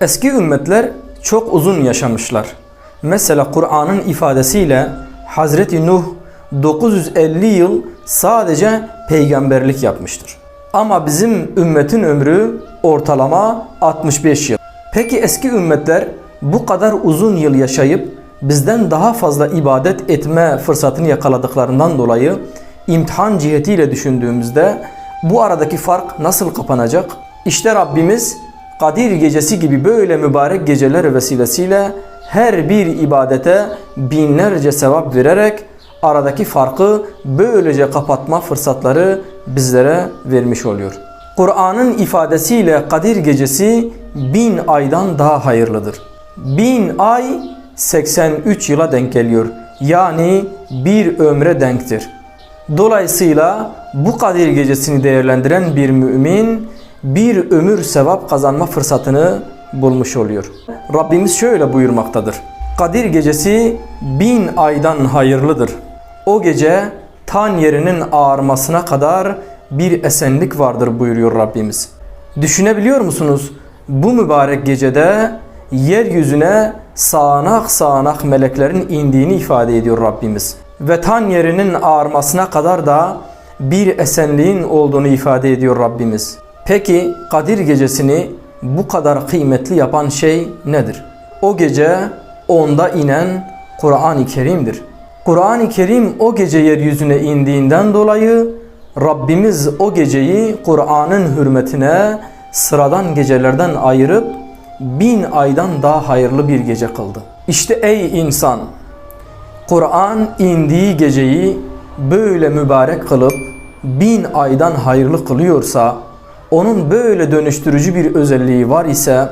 Eski ümmetler çok uzun yaşamışlar. Mesela Kur'an'ın ifadesiyle Hazreti Nuh 950 yıl sadece peygamberlik yapmıştır. Ama bizim ümmetin ömrü ortalama 65 yıl. Peki eski ümmetler bu kadar uzun yıl yaşayıp bizden daha fazla ibadet etme fırsatını yakaladıklarından dolayı imtihan cihetiyle düşündüğümüzde bu aradaki fark nasıl kapanacak? İşte Rabbimiz Kadir gecesi gibi böyle mübarek geceler vesilesiyle her bir ibadete binlerce sevap vererek aradaki farkı böylece kapatma fırsatları bizlere vermiş oluyor. Kur'an'ın ifadesiyle Kadir gecesi bin aydan daha hayırlıdır. Bin ay 83 yıla denk geliyor. Yani bir ömre denktir. Dolayısıyla bu Kadir gecesini değerlendiren bir mümin bir ömür sevap kazanma fırsatını bulmuş oluyor. Rabbimiz şöyle buyurmaktadır. Kadir gecesi bin aydan hayırlıdır. O gece tan yerinin ağarmasına kadar bir esenlik vardır buyuruyor Rabbimiz. Düşünebiliyor musunuz? Bu mübarek gecede yeryüzüne sağanak sağanak meleklerin indiğini ifade ediyor Rabbimiz. Ve tan yerinin ağarmasına kadar da bir esenliğin olduğunu ifade ediyor Rabbimiz. Peki Kadir gecesini bu kadar kıymetli yapan şey nedir? O gece onda inen Kur'an-ı Kerim'dir. Kur'an-ı Kerim o gece yeryüzüne indiğinden dolayı Rabbimiz o geceyi Kur'an'ın hürmetine sıradan gecelerden ayırıp bin aydan daha hayırlı bir gece kıldı. İşte ey insan Kur'an indiği geceyi böyle mübarek kılıp bin aydan hayırlı kılıyorsa onun böyle dönüştürücü bir özelliği var ise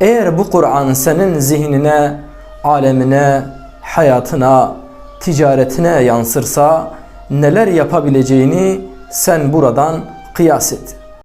eğer bu Kur'an senin zihnine, alemine, hayatına, ticaretine yansırsa neler yapabileceğini sen buradan kıyas et.